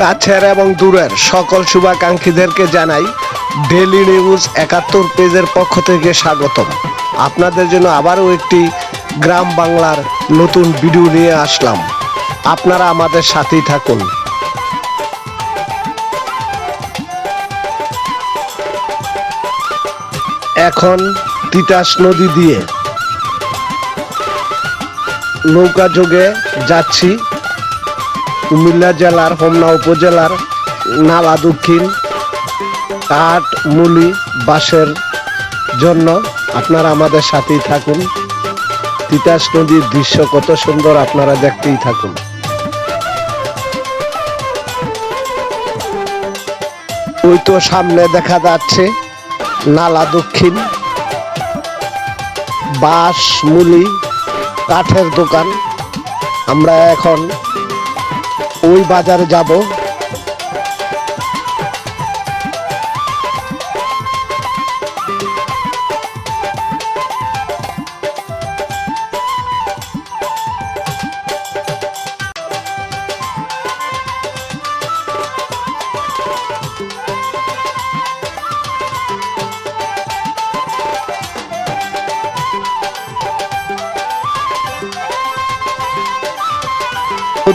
কাছের এবং দূরের সকল শুভাকাঙ্ক্ষীদেরকে জানাই ডেলি নিউজ একাত্তর পেজের পক্ষ থেকে স্বাগতম। আপনাদের জন্য আবারও একটি গ্রাম বাংলার নতুন ভিডিও নিয়ে আসলাম। আপনারা আমাদের সাথেই থাকুন। এখন তিতাস নদী দিয়ে নৌকা যোগে যাচ্ছি। কুমিল্লা জেলার, হোমনা উপজেলার, নালা দক্ষিণ কাঠ মুলি বাসের জন্য আপনারা আমাদের সাথেই থাকুন। তিতাস নদীর দৃশ্য কত সুন্দর আপনারা দেখতেই থাকুন। ওই তো সামনে দেখা যাচ্ছে নালা দক্ষিণ, বাঁশ, মুলি, কাঠের দোকান। আমরা এখন ওই বাজারে যাব।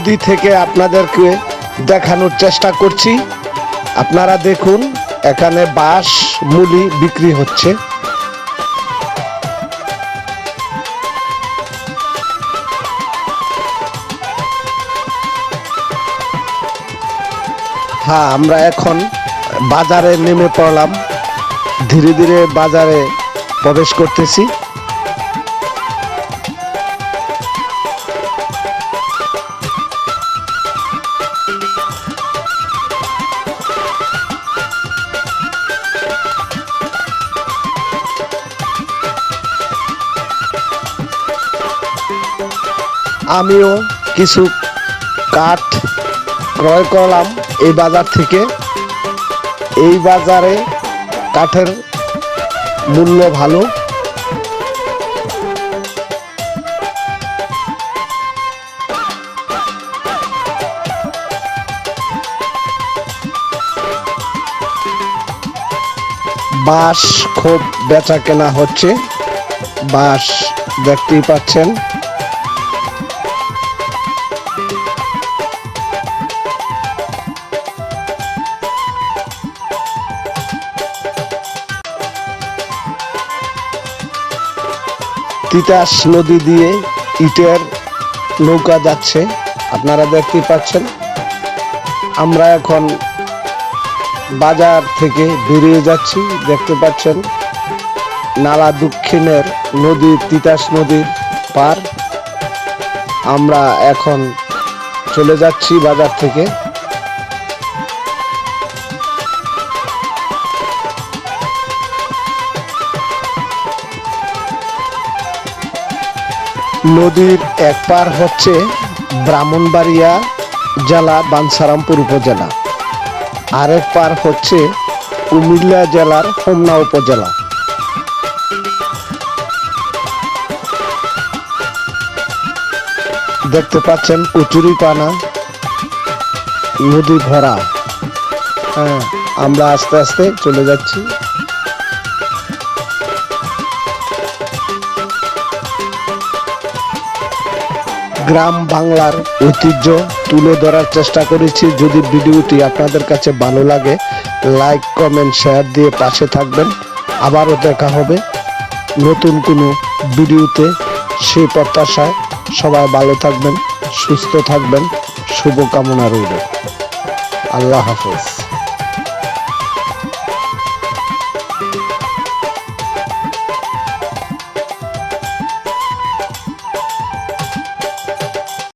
নদী থেকে আপনাদেরকে দেখানোর চেষ্টা করছি। আপনারা দেখুন, এখানে বাঁশ, মুলি বিক্রি হচ্ছে। হ্যাঁ আমরা এখন বাজারে নেমে পড়লাম। ধীরে ধীরে বাজারে প্রবেশ করতেছি। আমিও কিছু কাঠ ক্রয় করলাম এই বাজার থেকে। এই বাজারে কাঠের মূল্য ভালো। বাঁশ খুব বেচা কেনা হচ্ছে। বাঁশ দেখতেই পাচ্ছেন। তিতাস নদী দিয়ে ইটের নৌকা যাচ্ছে। আপনারা দেখতে পাচ্ছেন। আমরা এখন বাজার থেকে বেরিয়ে যাচ্ছি, দেখতে পাচ্ছেন। নালা দক্ষিণের নদী, তিতাস নদীর পার। আমরা এখন চলে যাচ্ছি বাজার থেকে। নদীর এক পার হচ্ছে ব্রাহ্মণবাড়িয়া জেলা বানসারামপুর উপজেলা। আরেক পার হচ্ছে কুমিল্লা জেলার হোমনা উপজেলা। দেখতে পাচ্ছেন কচুরি পানা, নদী ভরা। হ্যাঁ আমরা আস্তে আস্তে চলে যাচ্ছি। গ্রাম বাংলার ঐতিহ্য তুলে ধরার চেষ্টা করেছি। যদি ভিডিওটি আপনাদের কাছে ভালো লাগে, লাইক, কমেন্ট, শেয়ার দিয়ে পাশে থাকবেন। আবারও দেখা হবে নতুন কোনো ভিডিওতে। সেই প্রত্যাশায় সবাই ভালো থাকবেন, সুস্থ থাকবেন। শুভকামনা রইল। আল্লাহ হাফেজ।